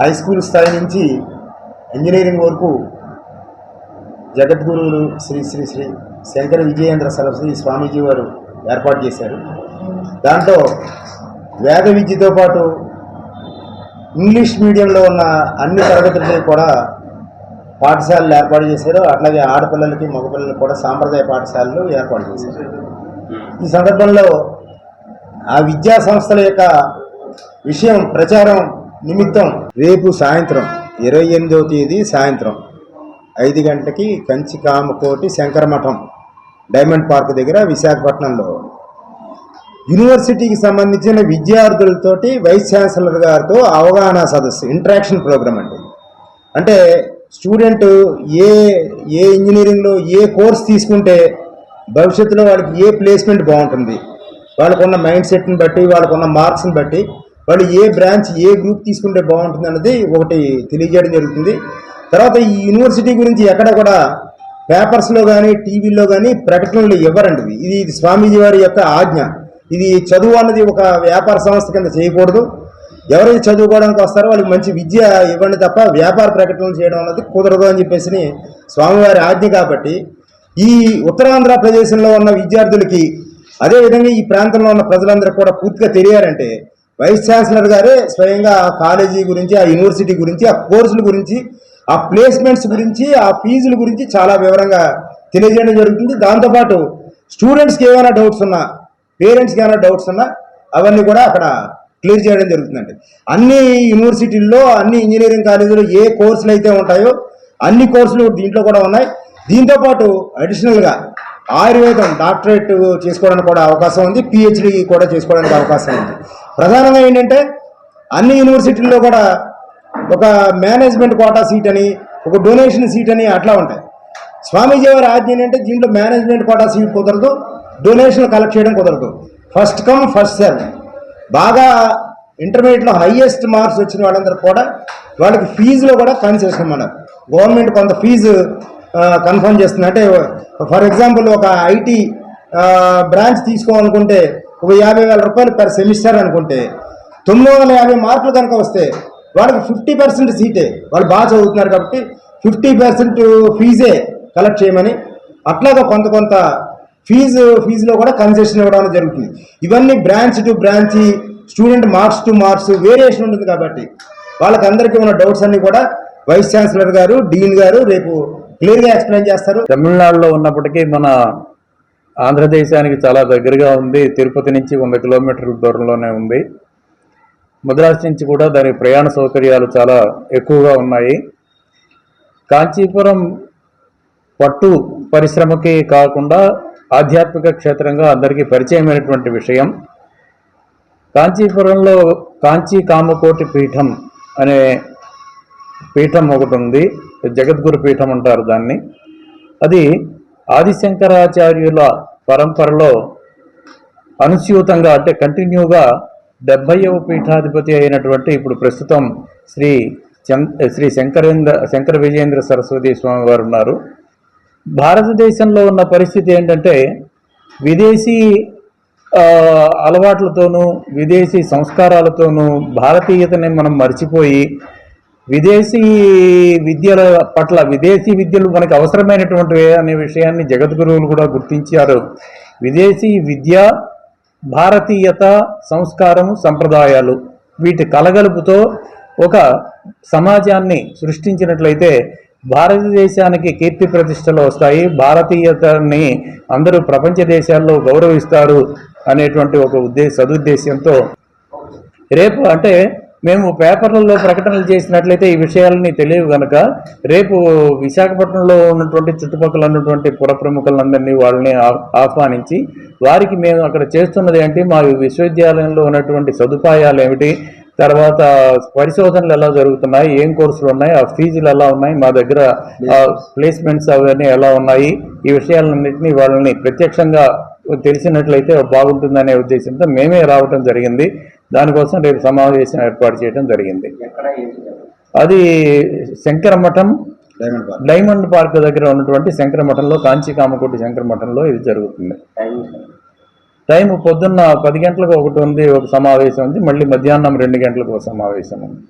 High school స్థాయి నుంచి engineering వరకు జగద్గురువులు శ్రీ శ్రీ శ్రీ శంకర విజయేంద్ర సరస్వతి స్వామీజీ వారు ఏర్పాటు చేశారు. దాంట్లో వేద విద్యతో పాటు ఇంగ్లీష్ మీడియంలో ఉన్న అన్ని తరగతులకి కూడా పాఠశాలలు ఏర్పాటు చేశారు. అట్లాగే ఆడపిల్లలకి మగపిల్లలకి కూడా సాంప్రదాయ పాఠశాలలు ఏర్పాటు చేశారు. ఈ సందర్భంలో ఆ విద్యా సంస్థల యొక్క విషయం ప్రచారం నిమిత్తం రేపు సాయంత్రం ఇరవై ఎనిమిదవ తేదీ సాయంత్రం ఐదు గంటకి కంచి కామకోటి శంకరమఠం డైమండ్ పార్క్ దగ్గర విశాఖపట్నంలో. యూనివర్సిటీకి సంబంధించిన విద్యార్థులతోటి వైస్ ఛాన్సలర్ గారితో అవగాహన సదస్సు ఇంటరాక్షన్ ప్రోగ్రామ్ అండి. అంటే స్టూడెంట్ ఏ ఏ ఇంజనీరింగ్లో ఏ కోర్స్ తీసుకుంటే భవిష్యత్తులో వాళ్ళకి ఏ ప్లేస్మెంట్ బాగుంటుంది? వాళ్ళకున్న మైండ్ సెట్ని బట్టి వాళ్ళకున్న మార్క్స్ని బట్టి వాళ్ళు ఏ బ్రాంచ్ ఏ గ్రూప్ తీసుకుంటే బాగుంటుంది అన్నది ఒకటి తెలియజేయడం జరుగుతుంది. తర్వాత ఈ యూనివర్సిటీ గురించి ఎక్కడ కూడా పేపర్స్లో కానీ టీవీల్లో కానీ ప్రకటనలు ఇవ్వరండి. ఇది ఇది స్వామీజీ వారి యొక్క ఆజ్ఞ. ఇది చదువు అన్నది ఒక వ్యాపార సంస్థ కింద చేయకూడదు. ఎవరైతే చదువుకోవడానికి వస్తారో వాళ్ళకి మంచి విద్య ఇవ్వండి తప్ప వ్యాపార ప్రకటనలు చేయడం అన్నది కుదరదు అని చెప్పేసి స్వామివారి ఆజ్ఞ కాబట్టి ఈ ఉత్తరాంధ్ర ప్రదేశంలో ఉన్న విద్యార్థులకి అదేవిధంగా ఈ ప్రాంతంలో ఉన్న ప్రజలందరికీ కూడా పూర్తిగా తెలియాలంటే వైస్ ఛాన్సలర్ గారే స్వయంగా ఆ కాలేజీ గురించి ఆ యూనివర్సిటీ గురించి ఆ కోర్సుల గురించి ఆ ప్లేస్మెంట్స్ గురించి ఆ ఫీజుల గురించి చాలా వివరంగా తెలియజేయడం జరుగుతుంది. దాంతోపాటు స్టూడెంట్స్కి ఏమైనా డౌట్స్ ఉన్నా పేరెంట్స్కి ఏమైనా డౌట్స్ ఉన్నా అవన్నీ కూడా అక్కడ క్లియర్ చేయడం జరుగుతుందండి. అన్ని యూనివర్సిటీల్లో అన్ని ఇంజనీరింగ్ కాలేజీలో ఏ కోర్సులు అయితే ఉంటాయో అన్ని కోర్సులు దీంట్లో కూడా ఉన్నాయి. దీంతోపాటు అడిషనల్గా ఆయుర్వేదం డాక్టరేట్ చేసుకోవడానికి కూడా అవకాశం ఉంది. పిహెచ్డి కూడా చేసుకోవడానికి అవకాశం ఉంది. ప్రధానంగా ఏంటంటే అన్ని యూనివర్సిటీల్లో కూడా ఒక మేనేజ్మెంట్ కోటా సీట్ అని ఒక డొనేషన్ సీట్ అని అట్లా ఉంటాయి. స్వామీజీ వారి ఆజ్ఞ ఏంటంటే దీంట్లో మేనేజ్మెంట్ కోటా సీట్ కుదరదు డొనేషన్ కలెక్ట్ చేయడం కుదరదు. First come first serve. బాగా ఇంటర్మీడియట్లో హైయెస్ట్ మార్క్స్ వచ్చిన వాళ్ళందరూ కూడా వాళ్ళకి ఫీజులో కూడా కన్సెషన్ అన్నారు గవర్నమెంట్ కొంత ఫీజు కన్ఫర్మ్ చేస్తుంది. అంటే ఫర్ ఎగ్జాంపుల్ ఒక ఐటీ బ్రాంచ్ తీసుకోవాలనుకుంటే ఒక యాభై వేల రూపాయలు పర్ సెమిస్టర్ అనుకుంటే తొమ్మిది వందల యాభై మార్కులు కనుక వస్తే వాళ్ళకి ఫిఫ్టీ పర్సెంట్ సీటే వాళ్ళు బాగా చదువుతున్నారు కాబట్టి ఫిఫ్టీ పర్సెంట్ ఫీజే కలెక్ట్ చేయమని అట్లాగా కొంత కొంత ఫీజు ఫీజులో కూడా కన్సెషన్ ఇవ్వడం జరుగుతుంది. ఇవన్నీ branch to branch student marks to marks variation ఉంటుంది కాబట్టి వాళ్ళకందరికీ ఉన్న డౌట్స్ అన్ని కూడా వైస్ ఛాన్సలర్ గారు డీన్ గారు రేపు క్లియర్గా ఎక్స్ప్లెయిన్ చేస్తారు. తమిళనాడులో ఉన్నప్పటికీ మన ఆంధ్రదేశానికి చాలా దగ్గరగా ఉంది. తిరుపతి నుంచి వంద కిలోమీటర్ల దూరంలోనే ఉంది. మద్రాసు నుంచి కూడా దాని ప్రయాణ సౌకర్యాలు చాలా ఎక్కువగా ఉన్నాయి. కాంచీపురం పట్టు పరిశ్రమకి కాకుండా ఆధ్యాత్మిక క్షేత్రంగా అందరికీ పరిచయమైనటువంటి విషయం. కాంచీపురంలో కాంచీ కామకోటి పీఠం అనే పీఠం ఒకటి ఉంది. జగద్గురు పీఠం అంటారు దాన్ని. అది ఆదిశంకరాచార్యుల పరంపరలో అనుస్యూతంగా అంటే కంటిన్యూగా డెబ్భైవ పీఠాధిపతి అయినటువంటి ఇప్పుడు ప్రస్తుతం శ్రీ చం శ్రీ శంకరేంద్ర శంకర విజయేంద్ర సరస్వతి స్వామి వారు ఉన్నారు. భారతదేశంలో ఉన్న పరిస్థితి ఏంటంటే విదేశీ అలవాట్లతోనూ విదేశీ సంస్కారాలతోనూ భారతీయతని మనం మర్చిపోయి విదేశీ విద్యల పట్ల విదేశీ విద్యలు మనకు అవసరమైనటువంటివి అనే విషయాన్ని జగద్గురువులు కూడా గుర్తించారు. విదేశీ విద్య భారతీయత సంస్కారం సంప్రదాయాలు వీటి కలగలుపుతో ఒక సమాజాన్ని సృష్టించినట్లయితే భారతదేశానికి కీర్తి ప్రతిష్టలు వస్తాయి. భారతీయతని అందరూ ప్రపంచ దేశాల్లో గౌరవిస్తారు అనేటువంటి ఒక ఉద్దేశ సదుద్దేశంతో రేపు అంటే మేము పేపర్లలో ప్రకటనలు చేసినట్లయితే ఈ విషయాలని తెలియవు గనక. రేపు విశాఖపట్నంలో ఉన్నటువంటి చుట్టుపక్కల ఉన్నటువంటి పుర ప్రముఖులందరినీ వాళ్ళని ఆహ్వానించి వారికి మేము అక్కడ చేస్తున్నది ఏంటి? మా విశ్వవిద్యాలయంలో ఉన్నటువంటి సదుపాయాలు ఏమిటి? తర్వాత పరిశోధనలు ఎలా జరుగుతున్నాయి? ఏం కోర్సులు ఉన్నాయి? ఆ ఫీజులు ఎలా ఉన్నాయి? మా దగ్గర ప్లేస్మెంట్స్ అవన్నీ ఎలా ఉన్నాయి? ఈ విషయాలన్నింటినీ వాళ్ళని ప్రత్యక్షంగా తెలిసినట్లయితే బాగుంటుందనే ఉద్దేశంతో మేమే రావటం జరిగింది. దానికోసం రేపు సమావేశం ఏర్పాటు చేయడం జరిగింది. అది శంకర మఠం డైమండ్ పార్క్. డైమండ్ పార్క్ దగ్గర ఉన్నటువంటి శంకర మఠంలో కాంచీ కామకోటి శంకర మఠంలో ఇది జరుగుతుంది. టైం పొద్దున్న పది గంటలకు ఒకటి ఉంది ఒక సమావేశం ఉంది మళ్ళీ మధ్యాహ్నం రెండు గంటలకు ఒక సమావేశం ఉంది.